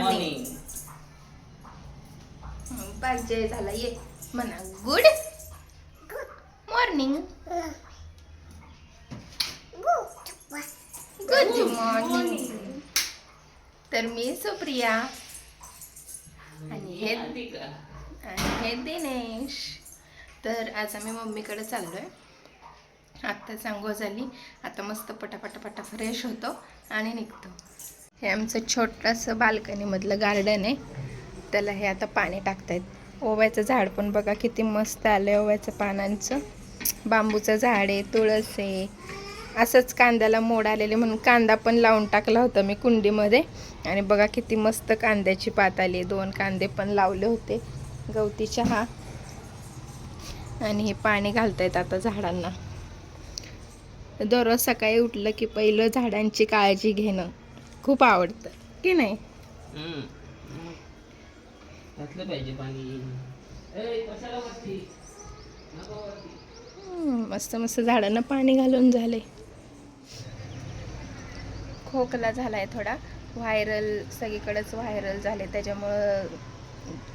Morning पाहिजे झाला ये. म्हणा गुड. मॉर्निंग गुड मॉर्निंग तर मी सुप्रिया. आणि हे आणि हे दिनेश. तर आज आम्ही मम्मीकडे चाललोय. आत्ता सांगो झाली. आता मस्त पटापटा पटा फ्रेश होतो आणि निघतो. हे आमचं छोटंसं बाल्कनीमधलं गार्डन आहे. त्याला हे आता पाणी टाकतायत. ओव्याचं झाड पण बघा किती मस्त आलं आहे ओव्याचं पानांचं. बांबूचं झाड आहे तुळस आहे. असंच कांद्याला मोड आलेले म्हणून कांदा पण लावून टाकला होता मी कुंडीमध्ये. आणि बघा किती मस्त कांद्याची पात आली दोन कांदे पण लावले होते. गवती चहा. आणि हे पाणी घालतायत आता झाडांना. दररोज सकाळी उठलं की पहिलं झाडांची काळजी घेणं. खूप आवडतं. की नाही? घातलं पाहिजे पाणी. मस्त मस्त झाडांना पाणी घालून झाले. खोकला झालाय थोडा. व्हायरल सगळीकडेच व्हायरल झाले. त्याच्यामुळं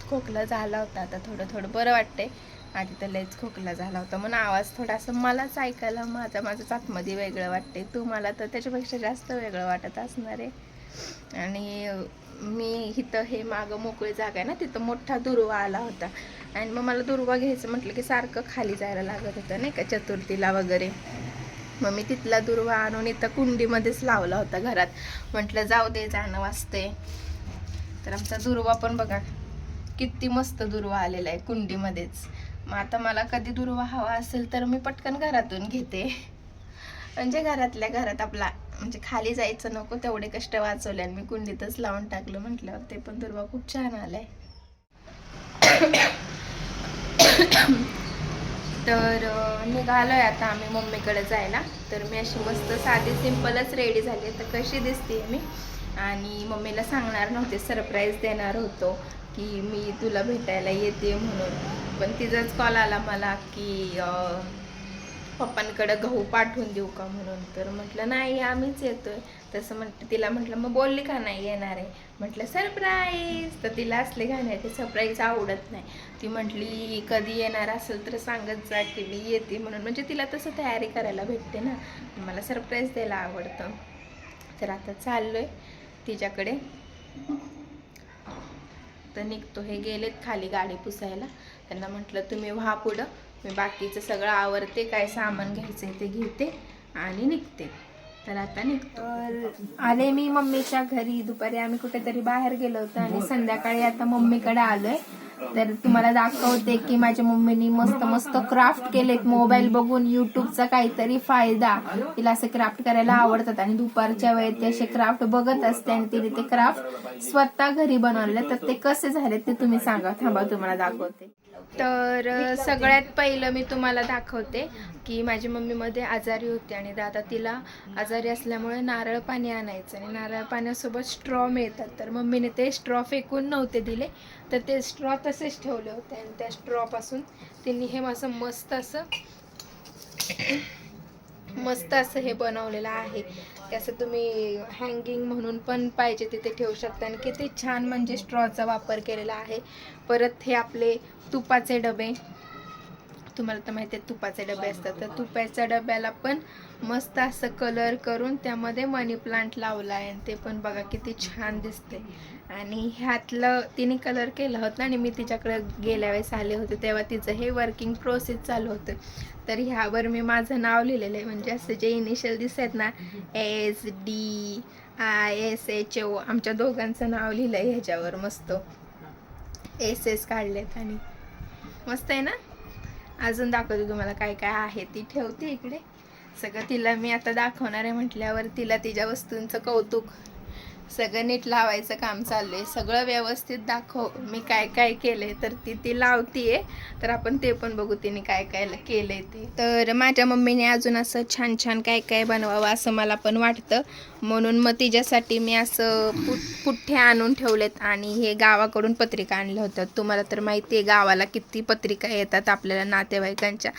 खोकला झाला होता आता थोडं थोडं. बरं वाटतंय. आधी तर लयच खोकला झाला होता. म्हणून आवाज थोडासा मलाच ऐकायला माझा माझंच आतमध्ये वेगळं वाटते तुम्हाला तर त्याच्यापेक्षा जास्त वेगळं वाटत असणार आहे. आणि मी इथं हे मागं मोकळी जागा आहे ना तिथं मोठा दुर्वा आला होता. आणि मग मला दुर्वा घ्यायचं म्हटलं की सारखं खाली जायला लागत होतं नाही का चतुर्थीला वगैरे. मग मी तिथला दुर्वा आणून इथं कुंडीमध्येच लावला होता घरात. म्हटलं जाऊ दे जाणं वाजते तर आमचा दुर्वा पण बघा किती मस्त दुर्वा आलेला आहे कुंडीमध्येच. मग आता मला कधी दुर्वा हवा असेल तर मी पटकन घरातून घेते. म्हणजे घरातल्या घरात आपला म्हणजे खाली जायचं नको तेवढे कष्ट वाचवले आणि मी कुंडीतच लावून टाकलं म्हटल्यावर ते पण दुर्वा खूप छान आलाय. तर निघालो निघालोय आता आम्ही मम्मीकडे जायला. तर मी अशी मस्त साधी सिंपलच रेडी झाली तर कशी दिसते मी? आणि मम्मीला सांगणार नव्हते सरप्राईज देणार होतो की मी तुला भेटायला येते म्हणून. पण तिचाच कॉल आला मला की पप्पांकडं पप्पांकडे गहू पाठवून देऊ का म्हणून. तर म्हटलं नाही आम्हीच येतोय. तसं म्हटलं तिला म्हटलं मग बोलली का नाही येणार आहे? म्हटलं सरप्राईज तर तिला असले घाण्याचे सरप्राईज आवडत नाही. ती म्हटली कधी येणार असेल तर सांगत जा की मी येते म्हणून. म्हणजे तिला तसं तयारी करायला भेटते ना. मला सरप्राईज द्यायला आवडतं. तर आता चाललो आहे तिच्याकडे. तर निघतो. हे गेलेत खाली गाडी पुसायला. त्यांना म्हटलं तुम्ही व्हा पुढं. मी बाकीचं सगळं आवरते. काय सामान घ्यायचं ते घेते आणि निघते. तर आता निघतो. आले मी मम्मीच्या घरी. दुपारी आम्ही कुठेतरी बाहेर गेलो होतो आणि संध्याकाळी आता मम्मीकडे आलोय. तर तुम्हाला दाखवते की माझ्या मम्मीनी मस्त मस्त क्राफ्ट केलेत मोबाईल बघून युट्यूबचा काहीतरी फायदा. तिला असे क्राफ्ट करायला आवडतात आणि दुपारच्या वेळेत ते असे क्राफ्ट बघत असते आणि तिने ते क्राफ्ट स्वतः घरी बनवले तर ते कसे झाले ते तुम्ही सांगा. थांबा तुम्हाला दाखवते. तर सगळ्यात पहिलं मी तुम्हाला दाखवते की माझी मम्मी मध्ये आजारी होती आणि दादा तिला आजारी असल्यामुळे नारळ पाणी आणायचं आणि नारळ पाण्यासोबत स्ट्रॉ मिळतात. तर मम्मीने ते स्ट्रॉ फेकून नव्हते दिले तर ते स्ट्रॉ तसेच ठेवले होते आणि त्या स्ट्रॉपासून तिने हे असं मस्त असं मस्त असं हे बनवलेलं आहे. ते असं तुम्ही हँगिंग म्हणून पण पाहिजे तिथे ठेवू शकता आणि किती छान म्हणजे स्ट्रॉचा वापर केलेला आहे. परत हे आपले तुपाचे डबे. तुम्हाला तर माहिती आहे तुपाचे डबे असतात. तर तुपाच्या डब्याला पण मस्त असं कलर करून त्यामध्ये मनी प्लांट लावला आहे. आणि ते पण बघा किती छान दिसते. आणि ह्यातलं तिने कलर केलं होतं आणि मी तिच्याकडे गेल्या वेळेस आले होते तेव्हा तिचं हे वर्किंग प्रोसेस चालू होतं. तर ह्यावर मी माझं नाव लिहिलेलं आहे. म्हणजे असं जे इनिशियल दिसत आहेत ना S D I S H O आमच्या दोघांचं नाव लिहिलं आहे ह्याच्यावर मस्त. एस एस काढलेत आणि मस्त आहे ना? अजून दाखवते तुम्हाला काय काय आहे ती. ठेवते इकडे. सगळं तिला मी आता दाखवणार आहे म्हटल्यावर तिला तिच्या वस्तूंचं कौतुक सगळं नीट लावायचं काम चाललं आहे. सगळं व्यवस्थित दाखव मी काय काय केलंय तर ती ती लावतीये. तर आपण ते पण बघू तिने काय काय केलं आहे ते. तर माझ्या मम्मीने अजून असं छान छान काय काय बनवावं असं मला पण वाटतं. म्हणून मग तिच्यासाठी मी असं पुट पुठ्ठे आणून ठेवलेत आणि हे गावाकडून पत्रिका आणल्या होतं तुम्हाला तर माहिती आहे गावाला किती पत्रिका येतात आपल्याला नातेवाईकांच्या.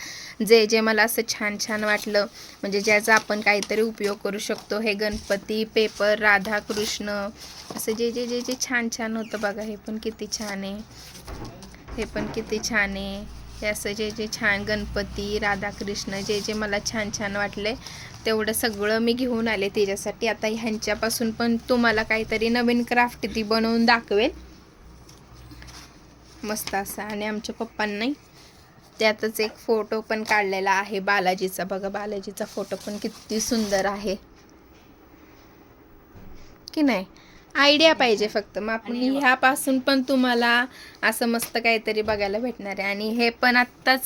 जे जे मला असं छान छान वाटलं. म्हणजे ज्याचा आपण काहीतरी उपयोग करू शकतो. हे गणपती पेपर राधाकृष्ण कृष्ण असं जे जे जे जे छान छान होतं बघा हे पण किती छान आहे. हे पण किती छान आहे. हे असं जे जे छान गणपती राधाकृष्ण जे जे मला छान छान वाटले तेवढं सगळं मी घेऊन आले त्याच्यासाठी. आता ह्यांच्यापासून पण तुम्हाला काहीतरी नवीन क्राफ्ट ती बनवून दाखवेल. मस्त असा. आणि आमच्या पप्पांनाही. त्यातच एक फोटो पण काढलेला आहे बालाजीचा. बघा बालाजीचा फोटो पण किती सुंदर आहे. की नाही? आयडिया पाहिजे फक्त. मग आपण ह्यापासून पण तुम्हाला असं मस्त काहीतरी बघायला भेटणार आहे. आणि हे पण आत्ताच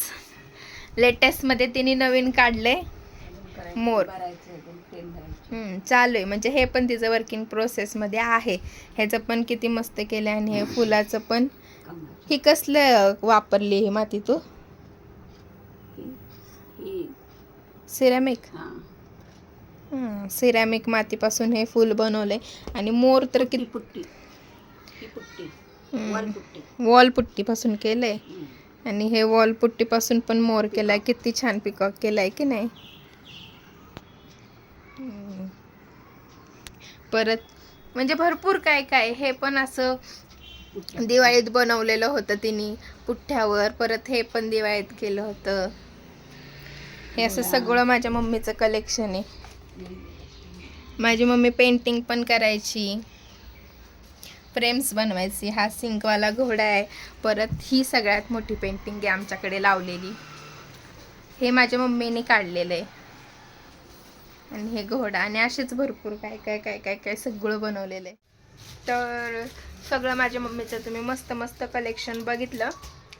लेटेस्टमध्ये तिने नवीन काढले मोर. चालू आहे म्हणजे हे पण तिचं वर्किंग प्रोसेसमध्ये आहे. ह्याचं पण किती मस्त केलं आणि हे फुलाचं पण. ही कसलं वापरली ही माती तू? सिरामिक सिरॅमिक मातीपासून हे फूल बनवले आणि मोर तर किती पुट्टी. Wall putty. वॉल पुट्टीपासून केलंय. हम्म. आणि हे वॉल पुट्टीपासून पण मोर केलाय. किती छान पिकॉक केलाय की नाही. परत म्हणजे भरपूर काय काय. हे पण असं दिवाळीत बनवलेलं होतं तिने पुठ्ठ्यावर. परत हे पण दिवाळीत केलं होतं. हे असं सगळं माझ्या मम्मीचं कलेक्शन आहे. माझी मम्मी पेंटिंग पण करायची. फ्रेम्स बनवायची. हा सिंकवाला घोडा आहे. परत ही सगळ्यात मोठी पेंटिंग आहे आमच्याकडे लावलेली. हे माझ्या मम्मीने काढलेलं आहे. आणि हे घोडा. आणि असेच भरपूर काय काय काय काय काय सगळं बनवलेलं आहे. तर सगळं माझ्या मम्मीचं तुम्ही मस्त मस्त कलेक्शन बघितलं.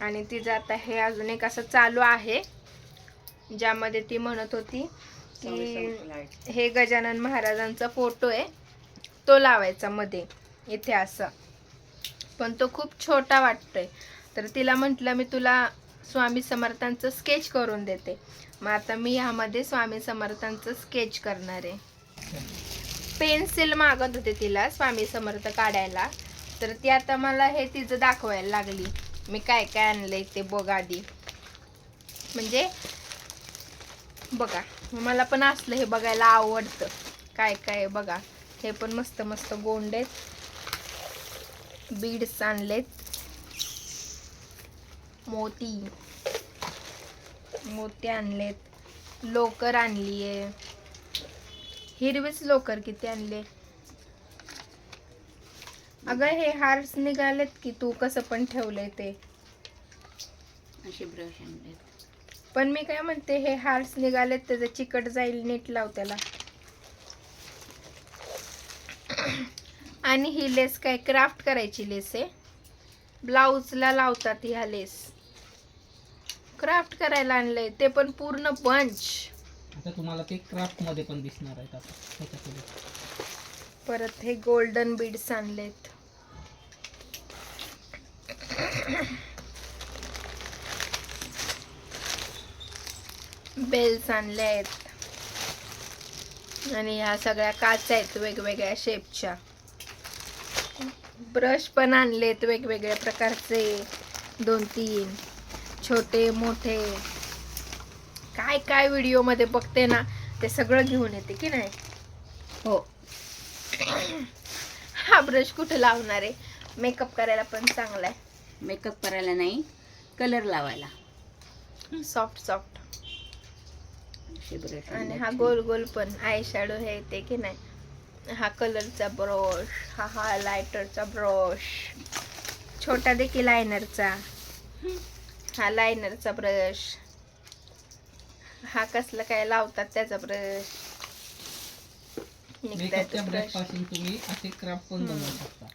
आणि तिचं आता हे अजून एक असं चालू आहे. ज्यामध्ये ती म्हणत होती की हे गजानन महाराजांचा फोटो आहे. तो लावायचा मध्ये इथे असं. पण तो खूप छोटा वाटतोय. तर तिला म्हटलं मी तुला स्वामी समर्थांचं स्केच करून देते. मग आता मी ह्यामध्ये स्वामी समर्थांचं स्केच करणार आहे. पेन्सिल मागत होते तिला स्वामी समर्थ काढायला. तर ती आता मला हे तिचं दाखवायला लागली. मी काय काय आणलंय ते बघ आधी. म्हणजे बघा मला पण असलं हे बघायला आवडतं. काय काय बघा. हे पण मस्त मस्त गोंड आहेत. बीड्स आणलेत. मोती. मोती आणलेत. लोकर आणली आहे. हिरवीच लोकर किती आणले अगं हे हार्स निघालेत की तू कसं पण ठेवलंय ते. असे ब्रश आणलेत. पण मी काय म्हणते हे हार्स निघालेत त्याचं चिकट जाईल नीट लाव त्याला. आणि ही लेस काय क्राफ्ट करायची लेस आहे. ब्लाऊजला लावतात ह्या लेस. क्राफ्ट करायला आणलंय ते पण पूर्ण बंच. आता तुम्हाला ते क्राफ्टमध्ये पण दिसणार आहेत आता ह्याच्यापुढे परत हे गोल्डन बीड्स आणलेत. बेल्स आणले आहेत आणि ह्या सगळ्या काच आहेत वेगवेगळ्या शेपच्या ब्रश पण आणलेत वेगवेगळ्या प्रकारचे. दोन तीन. छोटे मोठे. काय काय व्हिडिओमध्ये बघते ना ते सगळं घेऊन येते की नाही? हो. हा ब्रश कुठे लावणार आहे? मेकअप करायला पण चांगला आहे. मेकअप करायला नाही कलर लावायला. सॉफ्ट सॉफ्ट आणि हा गोल गोल पण आय शॅडो हे ते की नाही? हा कलरचा ब्रश हा हा लायटरचा ब्रश छोटा देखील लायनरचा. हा लायनरचा ब्रश. हा कसलं काय लावतात त्याचा ब्रश. मेकअपच्या ब्रश ब्रशपासून तुम्ही असे क्राफ्ट पण बनवू शकता.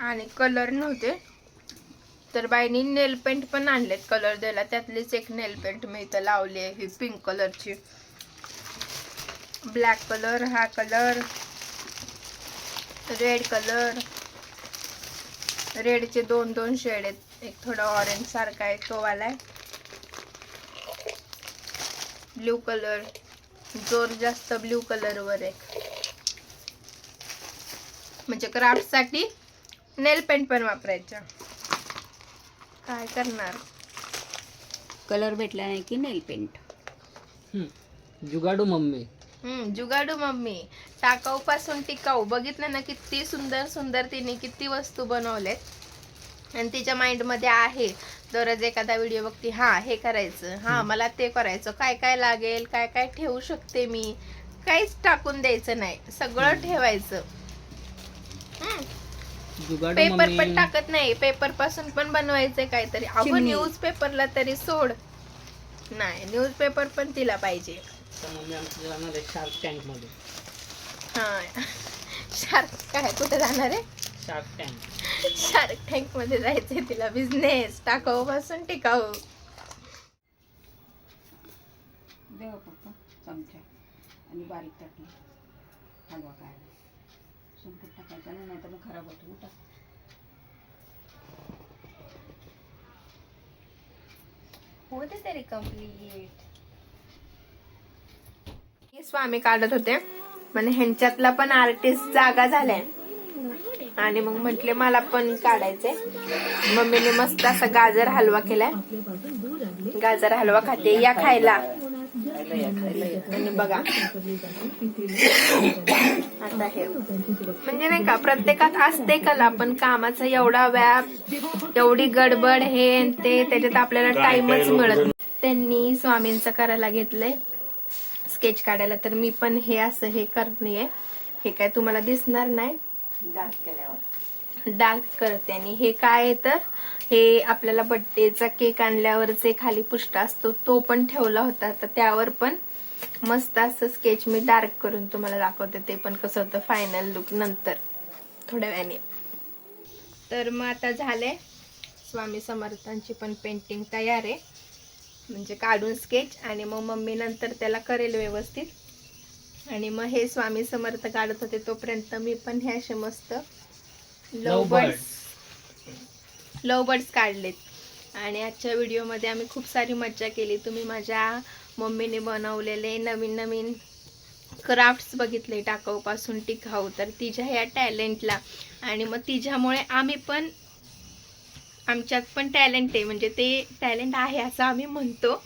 आणि कलर नव्हते. तर बाईनी नेल पेंट पण आणलेत कलर द्यायला. त्यातलीच एक नेल पेंट मी इथं लावली आहे ही पिंक कलरची. ब्लॅक कलर हा कलर रेड कलर. रेडचे दोन दोन शेड आहेत. एक थोडा ऑरेंज सारखा आहे तो वाला आहे. ब्ल्यू कलर जोर जास्त ब्ल्यू कलरवर आहे म्हणजे क्राफ्टसाठी नेल पेंट पण वापरायचं. काय करणार? कलर भेटला नाही की नेल पेंट? हम्म. जुगाडू मम्मी. हम्म जुगाडू मम्मी. टाकाऊ पासून टिकाऊ. बघितलं ना किती सुंदर सुंदर तिने किती वस्तू बनवलेत. आणि तिच्या माइंडमध्ये आहे. दररोज एखादा व्हिडिओ बघते हा हे करायचं. हा मला ते करायचं. काय काय लागेल? काय काय ठेवू शकते मी? काहीच टाकून द्यायचं नाही. सगळं ठेवायचं. जुगाडू पेपर पण टाकत नाही. पेपरपासून पण बनवायचंय काहीतरी. चिमणी. न्यूज पेपरला तरी सोड. नाही न्यूज पेपर पण तिला पाहिजे. तर मम्मी आमची जाणार आहे शार्क टँकमध्ये. हा. शार्क काय कुठे जाणार आहे? शार्क टँक शार्क टँकमध्ये जायचंय तिला बिझनेस टाकाऊ पासून टिकाऊ. देवा पप्पा चमचा. आणि बारीक टाकली. हलवा काय संपूट टाकायचा नाही नाहीतर मग खराब होतो उठा होते तरी कंप्लीट स्वामी काढत होते. म्हणजे ह्यांच्यातला पण आर्टिस्ट जागा झालाय. आणि मग म्हंटले मला पण काढायचंय. मम्मीने मस्त असा गाजर हलवा केलाय. गाजर हलवा खाते. या खायला. आणि बघा. आता हे. म्हणजे नाही का प्रत्येकात असते कला पण कामाचा एवढा व्याप एवढी गडबड हे ते त्याच्यात आपल्याला टाइमच मिळत नाही. त्यांनी स्वामींचं करायला घेतलंय. स्केच काढायला. तर मी पण हे असं हे करणे हे काय तुम्हाला दिसणार नाही. डार्क केल्यावर. डार्क करते आणि हे काय आहे तर? हे आपल्याला बड्डेचा केक आणल्यावर जे खाली पुष्टा असतो. तो पण ठेवला होता. तर त्यावर पण मस्त असं स्केच मी डार्क करून तुम्हाला दाखवते. ते पण कसं होतं फायनल लुक नंतर. थोड्या वेळाने. तर मग आता झालंय. स्वामी समर्थांची पण पेंटिंग तयार आहे. म्हणजे काढून स्केच आणि मग मम्मी नंतर त्याला करेल व्यवस्थित. आणि मग हे स्वामी समर्थ काढत होते तोपर्यंत मी पण हे असे मस्त लव बर्ड्स लव बर्ड्स काढलेत. आणि आजच्या व्हिडिओमध्ये आम्ही खूप सारी मज्जा केली. तुम्ही माझ्या मम्मीने बनवलेले नवीन नवीन क्राफ्ट्स बघितले टाकाऊपासून टिकाऊ. तर तिच्या ह्या टॅलेंटला आणि मग तिच्यामुळे आम्ही पण आमच्यात पण टॅलेंट आहे. म्हणजे ते टॅलेंट आहे असं आम्ही म्हणतो.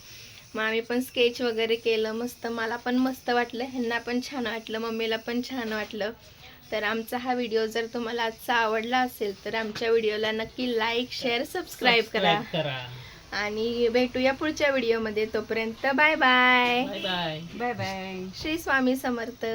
मग आम्ही पण स्केच वगैरे केलं. मस्त मला पण मस्त वाटलं. ह्यांना पण छान वाटलं. मम्मीला पण छान वाटलं. तर आमचा हा व्हिडिओ जर तुम्हाला आजचा आवडला असेल तर आमच्या व्हिडिओला नक्की लाईक शेअर सबस्क्राईब करा. आणि भेटूया पुढच्या व्हिडिओमध्ये. तोपर्यंत bye bye bye bye bye bye Shri Swami Samarth.